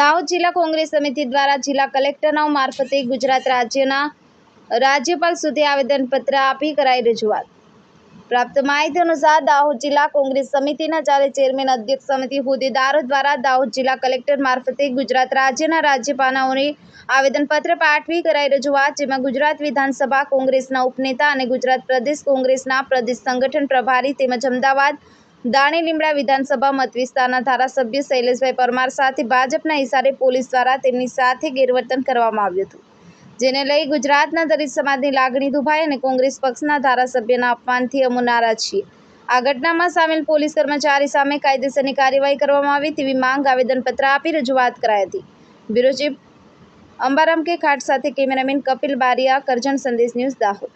દાહોદ જિલ્લા કોંગ્રેસ સમિતિ દ્વારા જિલ્લા કલેક્ટરના મારફતે ગુજરાત રાજ્યના રાજ્યપાલ સુધી આવેદનપત્ર આપી કરાઈ રજૂઆત. પ્રાપ્ત માહિતી અનુસાર દાહોદ જિલ્લા કોંગ્રેસ સમિતિના ચારે ચેરમેન અધ્યક્ષ સમિતિ હોદ્દેદારો દ્વારા દાહોદ જિલ્લા કલેક્ટર મારફતે ગુજરાત રાજ્યના રાજ્યપાલાઓને આવેદનપત્ર પાઠવી કરાઈ રજૂઆત, જેમાં ગુજરાત વિધાનસભા કોંગ્રેસના ઉપનેતા અને ગુજરાત પ્રદેશ કોંગ્રેસના પ્રદેશ સંગઠન પ્રભારી તેમજ અમદાવાદ દાણી લીમડા વિધાનસભા મત વિસ્તારના ધારાસભ્ય શૈલેષભાઈ પરમાર સાથે ભાજપના ઇશારે પોલીસ દ્વારા તેમની સાથે ગેરવર્તન કરવામાં આવ્યું હતું, જેને લઈ ગુજરાતના દલિત સમાજની લાગણી દુભાઈ અને કોંગ્રેસ પક્ષના ધારાસભ્યના અપમાનથી અમો નારાજ છીએ. આ ઘટનામાં સામેલ પોલીસ કર્મચારી સામે કાયદેસરની કાર્યવાહી કરવામાં આવે તેવી માંગ આવેદનપત્ર આપી રજૂઆત કરાઈ હતી. બ્યુરો ચીફ અંબારામ કે ખાટ સાથે કેમેરામેન કપિલ બારિયા, કરજણ સંદેશ ન્યૂઝ દાહોદ.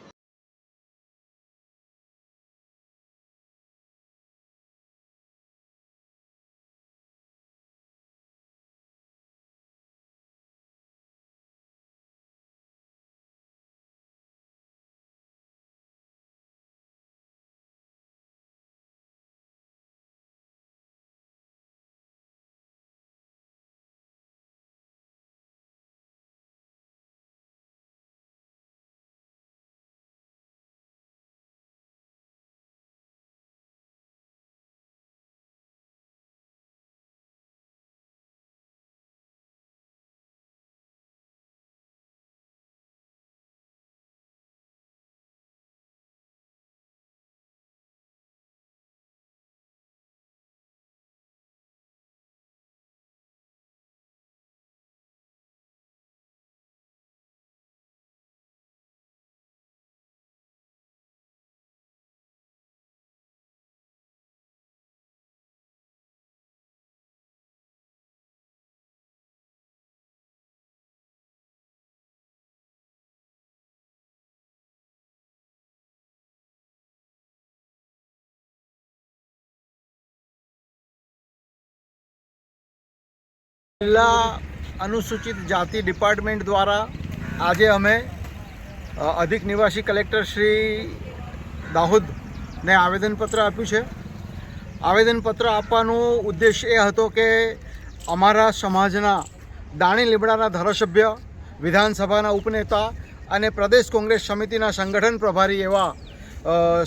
જિલ્લા અનુસૂચિત જાતિ ડિપાર્ટમેન્ટ દ્વારા આજે અમે અધિક નિવાસી કલેક્ટર શ્રી દાહોદને આવેદનપત્ર આપ્યું છે. આવેદનપત્ર આપવાનો ઉદ્દેશ એ હતો કે અમારા સમાજના દાણી લીમડાના ધારાસભ્ય, વિધાનસભાના ઉપનેતા અને પ્રદેશ કોંગ્રેસ સમિતિના સંગઠન પ્રભારી એવા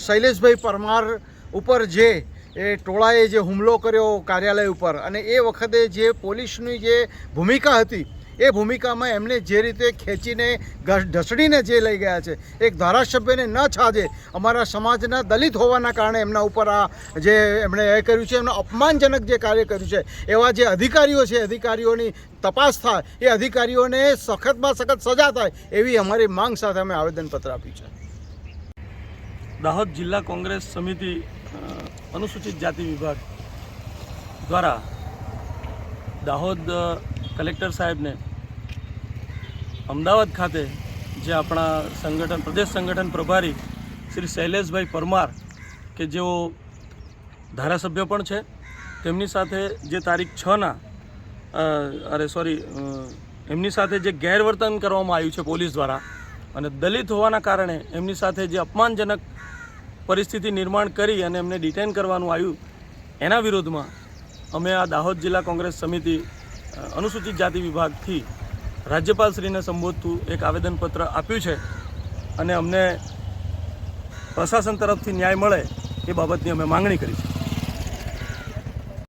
શૈલેષભાઈ પરમાર ઉપર જે એ ટોળાએ જે હુમલો કર્યો કાર્યાલય ઉપર અને એ વખતે જે પોલીસની જે ભૂમિકા હતી, એ ભૂમિકામાં એમને જે રીતે ખેંચીને ઢસડીને જે લઈ ગયા છે, એક ધારાસભ્યને ન છાજે અમારા સમાજના દલિત હોવાના કારણે એમના ઉપર આ જે એમણે એ કર્યું છે, એમનું અપમાનજનક જે કાર્ય કર્યું છે, એવા જે અધિકારીઓ છે, અધિકારીઓની તપાસ થાય, એ અધિકારીઓને સખતમાં સખત સજા થાય એવી અમારી માંગ સાથે અમે આવેદનપત્ર આપ્યું છે. દાહોદ જિલ્લા કોંગ્રેસ સમિતિ અનુસૂચિત જાતિ વિભાગ દ્વારા દાહોદ કલેક્ટર સાહેબને અમદાવાદ ખાતે જે આપણા સંગઠન, પ્રદેશ સંગઠન પ્રભારી શ્રી શૈલેષભાઈ પરમાર કે જેઓ ધારાસભ્ય પણ છે, તેમની સાથે જે તારીખ છના અરે સોરી એમની સાથે જે ગેરવર્તન કરવામાં આવ્યું છે પોલીસ દ્વારા અને દલિત હોવાના કારણે એમની સાથે જે અપમાનજનક પરિસ્થિતિ નિર્માણ કરી અને એમને ડિટેન કરવાનું આવ્યું, એના વિરોધમાં અમે આ દાહોદ જિલ્લા કોંગ્રેસ સમિતિ અનુસૂચિત જાતિ વિભાગથી રાજ્યપાલશ્રીને સંબોધતું એક આવેદનપત્ર આપ્યું છે અને અમને પ્રશાસન તરફથી ન્યાય મળે એ બાબતની અમે માંગણી કરી છે.